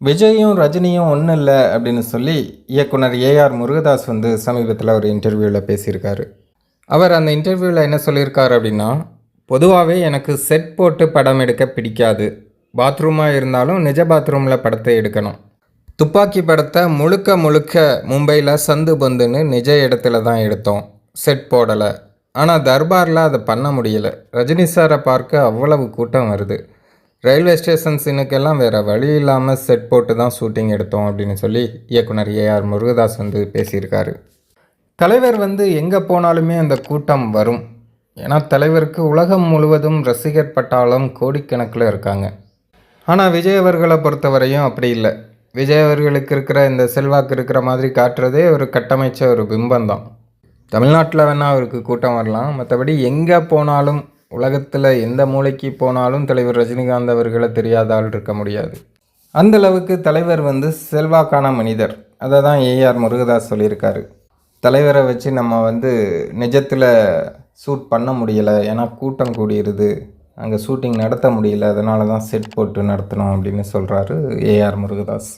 விஜயும் ரஜினியும் ஒன்றும் இல்லை அப்படின்னு சொல்லி இயக்குனர் ஏஆர் முருகதாஸ் வந்து சமீபத்தில் ஒரு இன்டர்வியூவில் பேசியிருக்காரு. அவர் அந்த இன்டர்வியூவில் என்ன சொல்லியிருக்காரு அப்படின்னா பொதுவாகவே எனக்கு செட் போட்டு படம் எடுக்க பிடிக்காது. பாத்ரூமாக இருந்தாலும் நிஜ பாத்ரூமில் படத்தை எடுக்கணும். துப்பாக்கி படத்தை முழுக்க முழுக்க மும்பையில் சந்து பந்துன்னு நிஜ இடத்துல தான் எடுத்தோம். செட் போடலை. ஆனால் தர்பாரில் அதை பண்ண முடியல. ரஜினி சாரை பார்க்க அவ்வளவு கூட்டம் வருது. ரயில்வே ஸ்டேஷன் சீனுக்கெல்லாம் வேறு வழி இல்லாமல் செட் போட்டு தான் ஷூட்டிங் எடுத்தோம் அப்படின்னு சொல்லி இயக்குனர் ஏஆர் முருகதாஸ் வந்து பேசியிருக்காரு. தலைவர் வந்து எங்கே போனாலுமே அந்த கூட்டம் வரும். ஏன்னா தலைவருக்கு உலகம் முழுவதும் ரசிகர் பட்டாளம் கோடிக்கணக்கில் இருக்காங்க. ஆனால் விஜய் அவர்களை பொறுத்தவரையும் அப்படி இல்லை. விஜய் அவர்களுக்கு இருக்கிற இந்த செல்வாக்கு இருக்கிற மாதிரி காட்டுறதே ஒரு கட்டமைச்ச ஒரு பிம்பம் தான். தமிழ்நாட்டில் வேணால் அவருக்கு கூட்டம் வரலாம். மற்றபடி எங்கே போனாலும் உலகத்தில் எந்த மூலைக்கு போனாலும் தலைவர் ரஜினிகாந்த் அவர்களை தெரியாத ஆள் இருக்க முடியாது. அந்த அளவுக்கு தலைவர் வந்து செல்வாக்கான மனிதர். அதை தான் ஏஆர் முருகதாஸ் சொல்லியிருக்காரு. தலைவரை வச்சு நம்ம வந்து நிஜத்தில் ஷூட் பண்ண முடியலை. ஏன்னா கூட்டம் கூடியிருது அங்கே ஷூட்டிங் நடத்த முடியல. அதனால தான் செட் போட்டு நடத்தணும் அப்படின்னு சொல்கிறாரு ஏஆர் முருகதாஸ்.